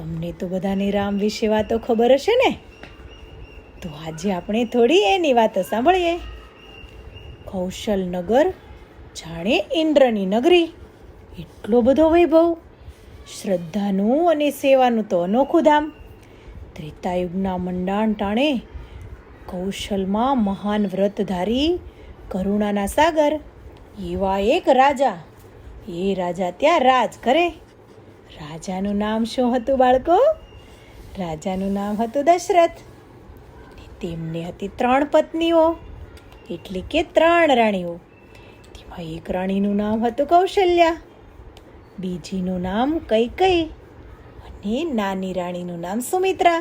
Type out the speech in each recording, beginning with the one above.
તમને તો બધાને રામ વિશે વાતો ખબર હશે ને? તો આજે આપણે થોડી એની વાતો સાંભળીએ. કૌશલનગર જાણે ઇન્દ્રની નગરી. એટલો બધો વૈભવ. શ્રદ્ધાનું અને સેવાનું તો અનોખું ધામ. ત્રેતાયુગના મંડાણ ટાણે કૌશલમાં મહાન વ્રતધારી કરુણાના સાગર. એવા એક રાજા. એ રાજા ત્યાં રાજ કરે. રાજાનું નામ શું હતું બાળકો? રાજાનું નામ હતું દશરથ. તેમને હતી ત્રણ પત્નીઓ, એટલે કે ત્રણ રાણીઓ. તેમાં એક રાણીનું નામ હતું કૌશલ્યા, બીજીનું નામ કૈકઈ અને નાની રાણીનું નામ સુમિત્રા.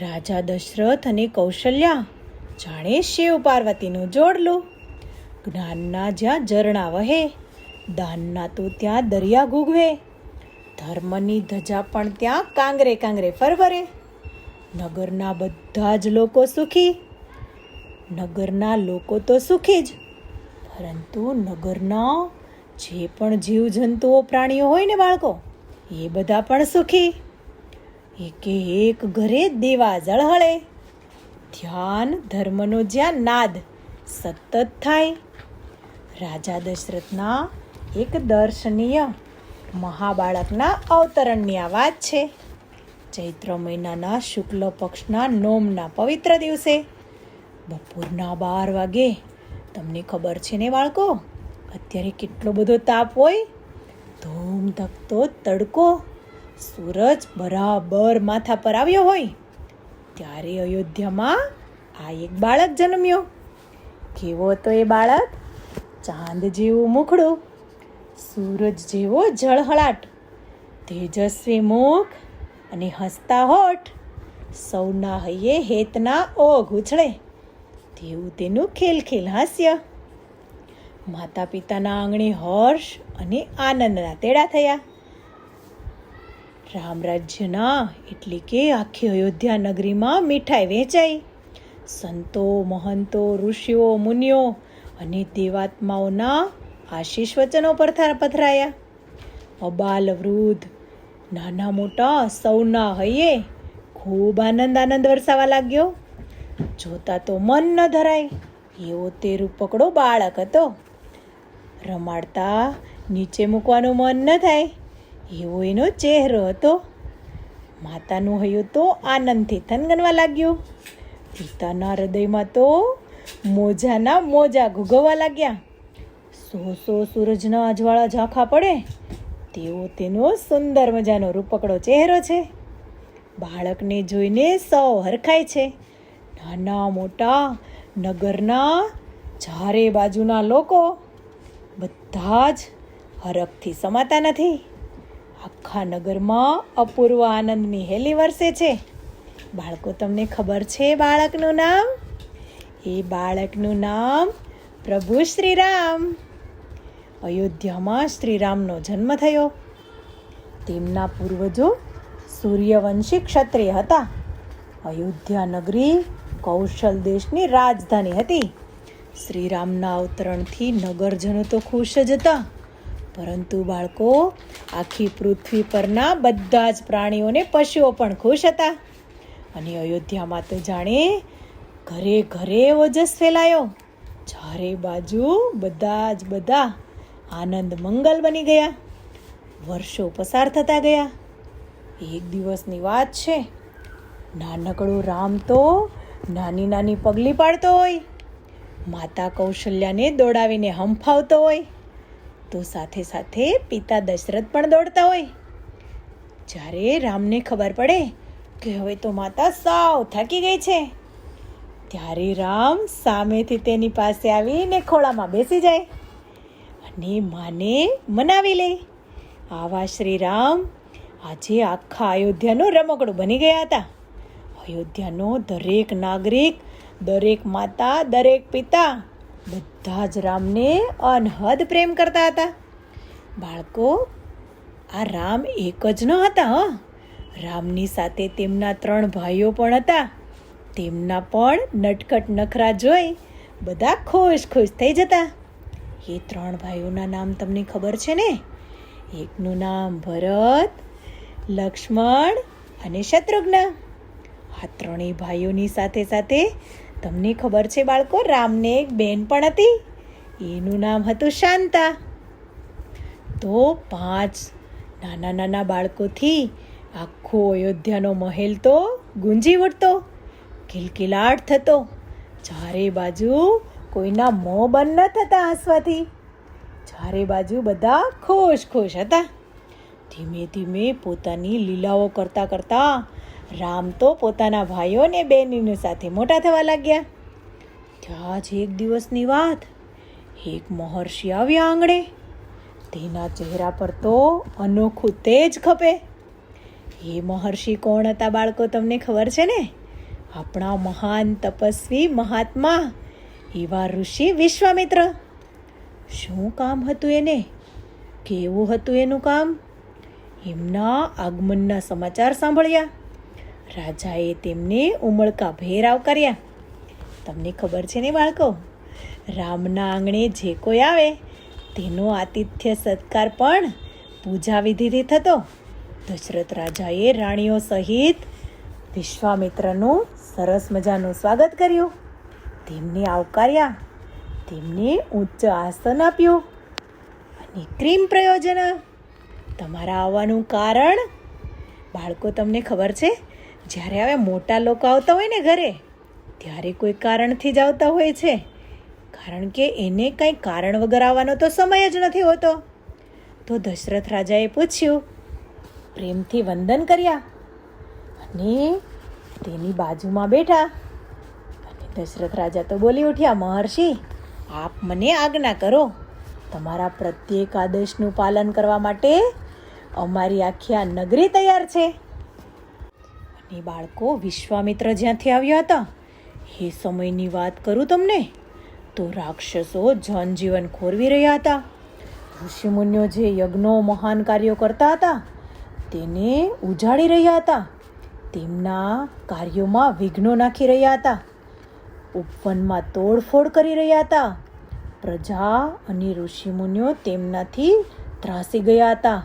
રાજા દશરથ અને કૌશલ્યા જાણે શિવ પાર્વતીનું જોડલું. જ્ઞાનના જ્યાં ઝરણા વહે દાનના તો ત્યાં દરિયા ગુગવે ધર્મની ધજા પણ ત્યાં કાંગરે કાંગરે ફરવરે. નગરના બધા જ લોકો સુખી. નગરના લોકો તો સુખી જ. પરંતુ નગરના જે પણ જીવજંતુઓ પ્રાણીઓ હોય ને બાળકો, એ બધા પણ સુખી. એકે એક ઘરે દેવા ઝળહળે ધ્યાન ધર્મનો જ્યાં નાદ સતત થાય. રાજા દશરથના એક દર્શનીય મહાબાળકના અવતરણની આ વાત છે. ચૈત્ર મહિનાના શુક્લ પક્ષના નોમના પવિત્ર દિવસે બપોરના બાર વાગે, તમને ખબર છે ને બાળકો? અત્યારે કેટલો બધો તાપ હોય? ધૂમ ધકતો, તડકો, સૂરજ બરાબર માથા પર આવ્યો હોય, ત્યારે અયોધ્યામાં આ એક બાળક જન્મ્યો. કેવો હતો એ બાળક? ચાંદ જેવું મુખડું. સૂરજ જેવો જળહળાટ તેજસ્વી મુખ અને હસતા હોઠ સૌના હૈયે હેતના ઓઘ ઉછળે. તેવું તેનું ખેલખેલ હાસ્ય. માતા પિતાના આંગણે હર્ષ અને આનંદના તેડા થયા. રામ રાજ્યના એટલે કે આખી અયોધ્યા નગરીમાં મીઠાઈ વેચાઈ. સંતો, મહંતો, ઋષિઓ, મુનિઓ અને દેવાત્માઓના આશીષ વચનો પર પથરાયા. અબાલ વૃદ્ધ, નાના મોટા સૌના હૈયે ખૂબ આનંદ આનંદ વરસાવા લાગ્યો. જોતા તો મન ન ધરાય, એવો તે રૂપકડો બાળક હતો. રમાડતા નીચે મૂકવાનું મન ન થાય, એવો એનો ચહેરો હતો. માતાનું હૈયું તો આનંદથી થનગનવા લાગ્યું. પિતાના હૃદયમાં તો મોજાના મોજા ઘૂગવવા લાગ્યા. સો સો સૂરજના અજવાળા ઝાંખા પડે? તેવો તેનો સુંદર મજાનો રૂપકડો ચહેરો છે. બાળકને જોઈને સૌ હરખાય છે. નાના, મોટા, નગરના, ચારે બાજુના લોકો બધા જ હરખથી સમાતા નથી. આખા નગરમાં અપૂર્વ આનંદની હેલી વરસે છે. બાળકો, તમને ખબર છે બાળકનું નામ? એ બાળકનું નામ પ્રભુ શ્રીરામ. અયોધ્યામાં શ્રીરામનો જન્મ થયો. તેમના પૂર્વજો સૂર્યવંશી ક્ષત્રિય હતા. અયોધ્યા નગરી કૌશલ દેશની રાજધાની હતી. શ્રીરામના અવતરણથી નગરજનો તો ખુશ જ હતા. પરંતુ બાળકો, આખી પૃથ્વી પરના બધા જ પ્રાણીઓને પશુઓ પણ ખુશ હતા. અને અયોધ્યામાં તો જાણે ઘરે ઘરે ઓજસ ફેલાયો. ચારે બાજુ બધા જ બધા આનંદ મંગલ બની ગયા. વર્ષો પસાર થતા ગયા. એક દિવસની વાત છે. નાનકડો રામ તો નાની નાની પગલી પાડતો હોય. માતા કૌશલ્યાને દોડાવીને હંફાવતો હોય. તો સાથે સાથે પિતા દશરથ પણ દોડતા હોય. જ્યારે રામને ખબર પડે કે હવે તો માતા સાવ થાકી ગઈ છે, ત્યારે રામ સામેથી તેની પાસે આવીને ખોળામાં બેસી જાય. અને માને મનાવી લે. આવા શ્રીરામ આજે આખા અયોધ્યાનું રમકડું બની ગયા હતા. અયોધ્યાનો દરેક નાગરિક, દરેક માતા, દરેક પિતા બધા જ રામને અનહદ પ્રેમ કરતા હતા. બાળકો, આ રામ એક જ ન હતા, હ. રામની સાથે તેમના ત્રણ ભાઈઓ પણ હતા. તેમના પણ નટખટ નખરા જોઈ બધા ખુશ ખુશ થઈ જતા. એ ત્રણ ભાઈઓના નામ તમને ખબર છે ને? એકનું નામ ભરત, લક્ષ્મણ અને શત્રુઘ્ન. આ ત્રણેય ભાઈઓની સાથે સાથે તમને ખબર છે બાળકો, રામને એક બેન પણ હતી. એનું નામ હતું શાંતા. તો પાંચ નાના નાના બાળકોથી આખો અયોધ્યાનો મહેલ તો ગુંજી ઉઠતો, કિલકિલાટ થતો. ચારે બાજુ કોઈના મોં બંધ ન થતા હસવાથી? ચારે બાજુ બધા ખુશ ખુશ હતા. ધીમે ધીમે પોતાની લીલાઓ કરતા કરતા રામ તો પોતાના ભાઈઓ અને બહેનીની સાથે મોટા થવા લાગ્યા. ત્યાં જ એક દિવસની વાત. એક મહર્ષિ આવ્યા આંગણે. તેના ચહેરા પર તો અનોખું તેજ ખપે. એ મહર્ષિ કોણ હતા બાળકો, તમને ખબર છે ને? આપણા મહાન તપસ્વી મહાત્મા એવા ઋષિ વિશ્વામિત્ર. શું કામ હતું એને? કેવું હતું એનું કામ? એમના આગમનના સમાચાર સાંભળ્યા. રાજાએ તેમને ઉમળકા ભેર આવકાર્યા તમને ખબર છે ને બાળકો? રામના આંગણે જે કોઈ આવે, તેનો આતિથ્ય સત્કાર પણ પૂજા વિધિથી થતો. દશરથ રાજાએ રાણીઓ સહિત વિશ્વામિત્રનું સરસ મજાનું સ્વાગત કર્યું. તેમને આવકાર્યા તેમને ઉચ્ચ આસન આપ્યું અને ક્રીમ પ્રયોજન તમારા આવવાનું કારણ? બાળકો, તમને ખબર છે, જ્યારે હવે મોટા લોકો આવતા હોય ને ઘરે, ત્યારે કોઈ કારણથી જ આવતા હોય છે. કારણ કે એને કંઈ કારણ વગર આવવાનો તો સમય જ નથી હોતો. તો દશરથ રાજાએ પૂછ્યું, પ્રેમથી વંદન કર્યા? અને તેની બાજુમાં બેઠા દશરથ રાજા તો બોલી ઉઠ્યા, મહર્ષિ, આપ મને આજ્ઞા કરો તમારા પ્રત્યેક આદેશનું પાલન કરવા માટે અમારી આખી આ નગરી તૈયાર છે. અને બાળકો વિશ્વામિત્ર જ્યાંથી આવ્યા હતા એ સમયની વાત કરું તમને, તો રાક્ષસો જનજીવન ખોરવી રહ્યા હતા. ઋષિમુનિઓ જે યજ્ઞો મહાન કાર્યો કરતા હતા, તેને ઉજાડી રહ્યા હતા. તેમના કાર્યોમાં વિઘ્નો નાખી રહ્યા હતા. ઉપવનમાં તોડફોડ કરી રહ્યા હતા. પ્રજા અને ઋષિમુનિઓ તેમનાથી ત્રાસી ગયા હતા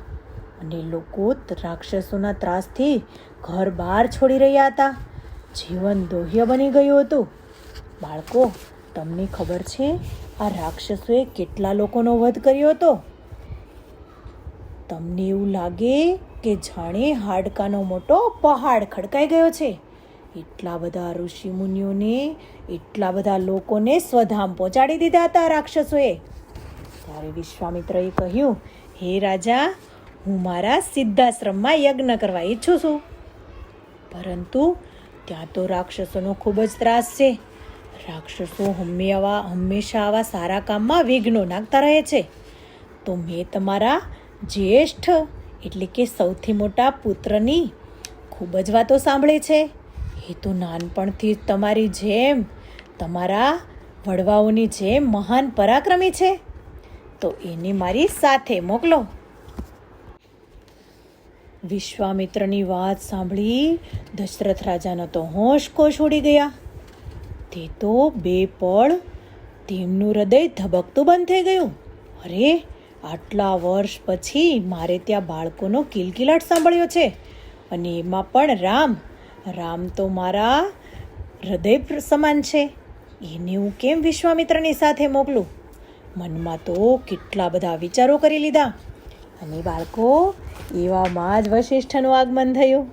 અને લોકો રાક્ષસોના ત્રાસથી ઘર બહાર છોડી રહ્યા હતા. જીવન દોહ્ય બની ગયું હતું. બાળકો, તમને ખબર છે, આ રાક્ષસોએ કેટલા લોકોનો વધ કર્યો હતો? તમને એવું લાગે કે જાણે હાડકાનો મોટો પહાડ ખડકાઈ ગયો છે. એટલા બધા ઋષિ મુનિઓને એટલા બધા લોકોને સ્વધામ પહોંચાડી દીધા હતા રાક્ષસોએ. ત્યારે વિશ્વામિત્રએ કહ્યું, હે રાજા, હું મારા સિદ્ધાશ્રમમાં યજ્ઞ કરવા ઈચ્છું છું. પરંતુ ત્યાં તો રાક્ષસોનો ખૂબ જ ત્રાસ છે. રાક્ષસો હંમે હંમેશા આવા સારા કામમાં વિઘ્નો નાખતા રહે છે. તો મેં તમારા જ્યેષ્ઠ, એટલે કે સૌથી મોટા પુત્રની ખૂબ જ વાતો સાંભળી છે. એ તો નાનપણથી જ તમારી જેમ, તમારા વડવાઓની જેમ મહાન પરાક્રમી છે. તો એને મારી સાથે મોકલો. વિશ્વામિત્રની વાત સાંભળી દશરથ રાજાનો તો હોશ કોશ ઉડી ગયા. તે તો બે પળ તેમનું હૃદય ધબકતું બંધ થઈ ગયું. અરે, આટલા વર્ષ પછી મારે ત્યાં બાળકોનો કિલકિલાટ સાંભળ્યો છે. અને એમાં પણ રામ રામ તો મારા હૃદય સમાન છે. એને હું કેમ વિશ્વામિત્રની સાથે મોકલું? મનમાં તો કેટલા બધા વિચારો કરી લીધા. અને બાળકો, એવામાં જ વશિષ્ઠનું આગમન થયું.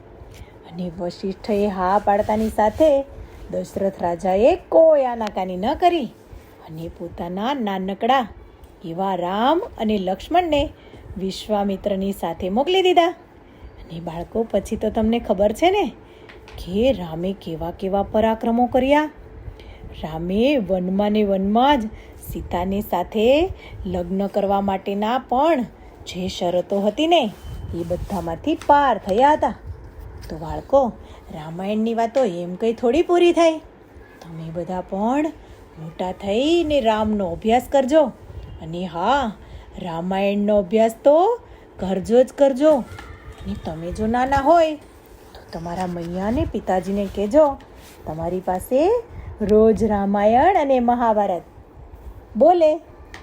અને વશિષ્ઠએ હા પાડતાની સાથે દશરથ રાજાએ કોઈ આનાકાની ન કરી અને પોતાના નાનકડા એવા રામ અને લક્ષ્મણને વિશ્વામિત્રની સાથે મોકલી દીધા. અને બાળકો, પછી તો તમને ખબર છે ને કે રામે કેવા કેવા પરાક્રમો કર્યા? રામે વનમાં ને વનમાં જ સીતાની સાથે લગ્ન કરવા માટેના પણ જે શરતો હતી ને, એ બધામાંથી પાર થયા હતા. તો બાળકો, રામાયણની વાતો એમ કંઈ થોડી પૂરી થાય તમે બધા પણ મોટા થઈને રામનો અભ્યાસ કરજો. અને હા, રામાયણનો અભ્યાસ તો કરજો જ કરજો. અને તમે જો નાના હોય તમારા મૈયાને પિતાજીને કહેજો તમારી પાસે રોજ રામાયણ અને મહાભારત. બોલે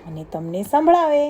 અને તમને સંભળાવે.